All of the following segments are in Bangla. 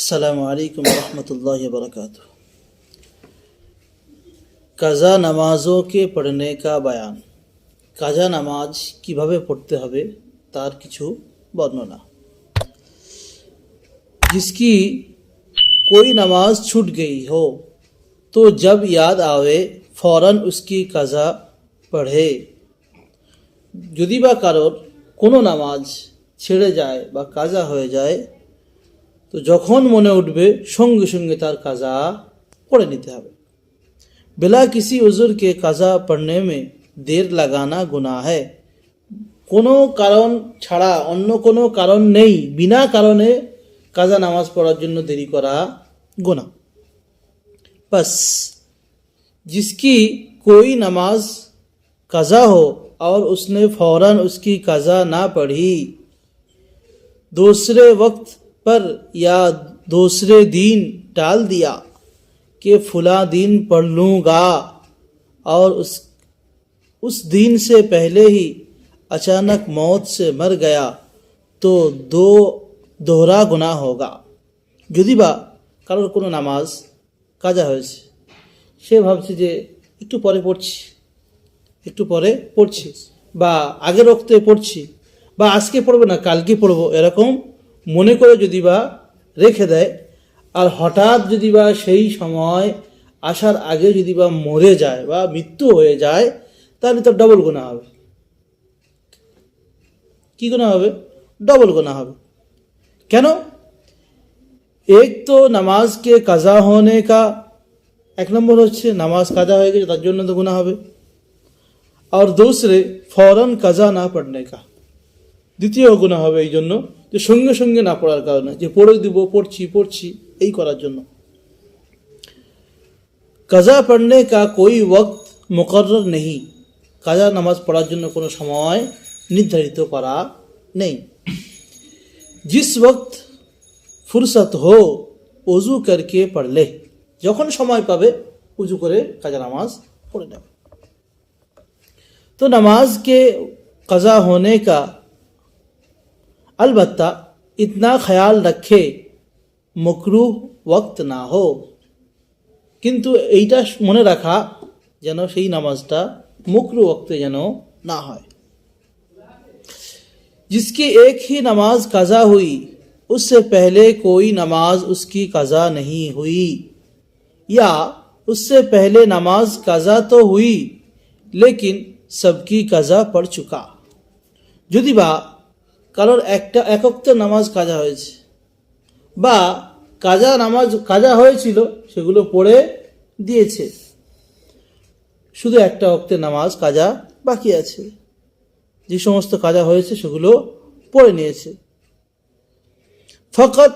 আসসালামু আলাইকুম রহমতুল্লাহ বরকাত কাজা নামাজও কে পড়নে কা বয়ান কাজা নামাজ কিভাবে পড়তে হবে তার কিছু বর্ণনা जिसकी कोई नमाज छूट गई हो तो जब याद आवे फौरन उसकी কাজা পড়ে যদি বা কারোর কোনো নামাজ ছেড়ে যায় বা কাজা হয়ে যায় তো যখন মনে উঠবে সঙ্গে সঙ্গে তার কাজা পড়ে নিতে হবে बिला किसी उजुर के কাজা পড়নে মে দের লাগানা গুনাহ है কোনো কারণ ছাড়া অন্য কোনো কারণ নেই বিনা কারণে কাজা নামাজ পড়ার জন্য দেরি করা গুনাহ बस जिसकी कोई नमाज कज़ा हो और उसने फौरन उसकी कज़ा ना पढ़ी दूसरे वक्त पर या दूसरे दिन टाल दिया कि फुला दिन पढ़ लूँगा और उस उस दिन से पहले ही अचानक मौत से मर गया तो दो दोहरा गुनाह होगा যদি বা কারোর কোনো নামাজ কাজা হয়েছে সে ভাবছে যে একটু পরে পড়ছি একটু পরে পড়ছি বা আগের রক্তে পড়ছি বা আজকে পড়বো না কালকে পড়বো এরকম মনে করে যদি বা রেখে দেয়, আর হঠাৎ যদি বা সেই সময় আসার আগে যদি বা মরে যায় বা মৃত্যু হয়ে যায়, তাহলে তো ডবল গোনা হবে। কি গোনা হবে? ডবল গোনা হবে। কেন? এক তো নামাজকে কাজা হনে কা, এক নম্বর হচ্ছে নামাজ কাজা হয়ে গেছে, তার জন্য তো গুণা হবে। আর দোসরে ফৌরন কাজা না পড়নে কা, দ্বিতীয় গুণা হবে এই জন্য যে সঙ্গে সঙ্গে না পড়ার কারণে যে পড়ে দিব পড়ছি পড়ছি এই করার জন্য কাজা পড়নে কা কোই ওয়াক্ত মুকর্রর নেই কাজা নামাজ পড়ার জন্য কোনো সময় নির্ধারিত করা নেই जिस वक्त ফুরসত হো অজু করকে পড়লে যখন সময় পাবে উজু করে কাজা নামাজ পড়ে নেবে तो नमाज के कज़ा होने का अलबत्ता इतना ख्याल रखे মকরু ওয়াক্ত না হো কিন্তু এইটা মনে রাখা যেন সেই নামাজটা মকরু ওক্তে যেন না হয় जिसकी एक ही नमाज कज़ा हुई उससे पहले कोई नमाज उसकी कज़ा नहीं हुई या उससे पहले नमाज कज़ा तो हुई लेकिन सबकी कज़ा पड़ चुका যদি বা কারোর একটা একক্ত নামাজ কাজা হয়েছে। বা কাজা নামাজ কাজা হয়েছিল, সেগুলো পড়ে দিয়েছে। শুধু একটা অক্তের নামাজ কাজা বাকি আছে। যে সমস্ত কাজা হয়েছে, সেগুলো পড়ে নিয়েছে। ফকত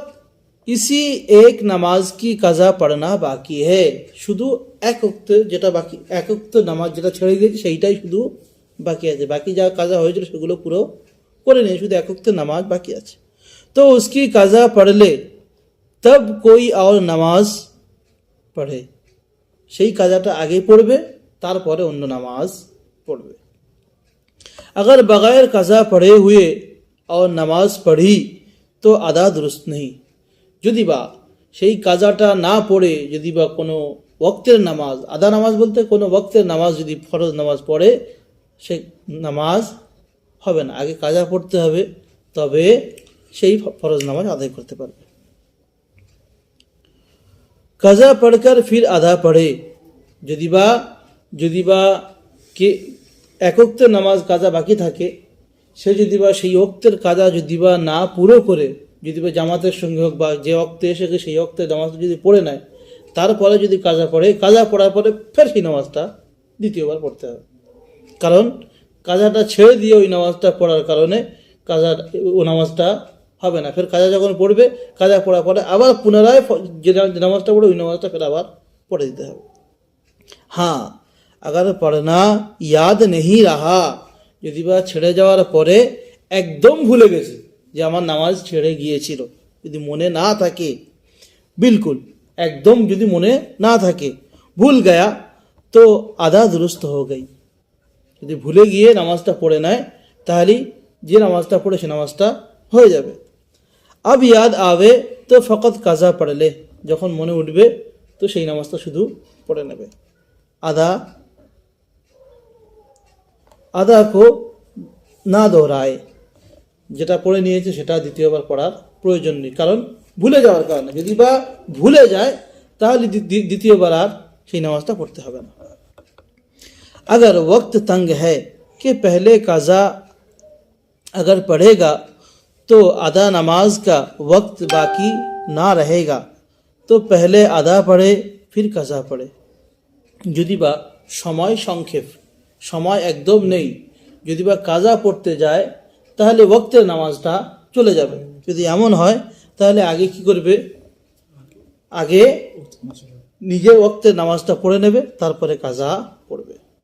ইসি এক নামাজ কি কাজা পড়না বাকি হে? শুধু এক উক্ত যেটা বাকি এক উক্ত নামাজ যেটা ছেড়ে গিয়েছে সেইটাই শুধু বাকি আছে। বাকি যা কাজা হয়েছিল, সেগুলো পুরো করে নিয়ে শুধু এক উক্ত নামাজ বাকি আছে তো উসকি কাজা পড়লে তব কই আর নামাজ পড়ে সেই কাজাটা আগে পড়বে তারপরে অন্য নামাজ পড়বে अगर बगैर कज़ा पढ़े हुए और নামাজ পড়ি তো আদা দুরুস্ত নেই যদি বা সেই কাজাটা না পড়ে যদি বা কোনো ওক্তের নামাজ আদা নামাজ বলতে কোনো ওক্তের নামাজ যদি ফরজ নামাজ পড়ে সে নামাজ হবে না। আগে কাজা পড়তে হবে, তবে সেই ফরজ নামাজ আদায় করতে পারবে। কাজা পড়কার ফির আধা পড়ে। যদি বা যদি বা কে একক্ত নামাজ কাজা বাকি থাকে, সে যদি বা সেই অক্তের কাজা যদি বা না পুরো করে, যদি বা জামাতের সঙ্গে হোক বা যে অক্তে এসে সেই অক্তে নামাজ যদি পড়ে নেয় তারপরে যদি কাজা পড়ে, কাজা পড়ার পরে ফের সেই নামাজটা দ্বিতীয়বার পড়তে হবে। কারণ কাজাটা ছেড়ে দিয়ে ওই নামাজটা পড়ার কারণে কাজা ও নামাজটা হবে না। ফের কাজা যখন পড়বে, কাজা পড়ার পরে আবার পুনরায় যে নামাজটা পড়ে ওই নামাজটা ফের আবার পড়ে দিতে হবে। হ্যাঁ আগার পড়না ইয়াদ নেহি রাহা। যদি বা ছেড়ে যাওয়ার পরে একদম ভুলে গেছে যে আমার নামাজ ছেড়ে গিয়েছিল। যদি মনে না থাকে, বিলকুল একদম যদি মনে না থাকে, ভুল গয়া, তো আধা দুরুস্ত হয়ে গই। যদি ভুলে গিয়ে নামাজটা পড়ে নেয় তাহলে যে নামাজটা পড়ে সে নামাজটা হয়ে যাবে। আব ইয়াদ আবে, তো ফকত কাজা পড়লে, যখন মনে উঠবে, তো সেই নামাজটা শুধু পড়ে নেবে। আদা আদা কো না দোহরায় যেটা পড়ে নিয়েছে সেটা দ্বিতীয়বার পড়ার প্রয়োজন নেই। কারণ ভুলে যাওয়ার কারণে। যদি বা ভুলে যায়, তাহলে দ্বি- দ্বি- দ্বিতীয়বার আর সেই নামাজটা পড়তে হবে না। अगर वक्त तंग है कि पहले काजा अगर पढ़ेगा तो आधा नमाज का वक्त बाकी ना रहेगा तो पहले आधा पढ़े फिर কাজা পড়ে যদি বা সময় সংক্ষেপ সময় একদম নেই যদি বা কাজা পড়তে যায় তাহলে ওক্তের নামাজটা চলে যাবে যদি এমন হয় তাহলে আগে কি করবে আগে নিজের ওক্তের নামাজটা পড়ে নেবে তারপরে কাজা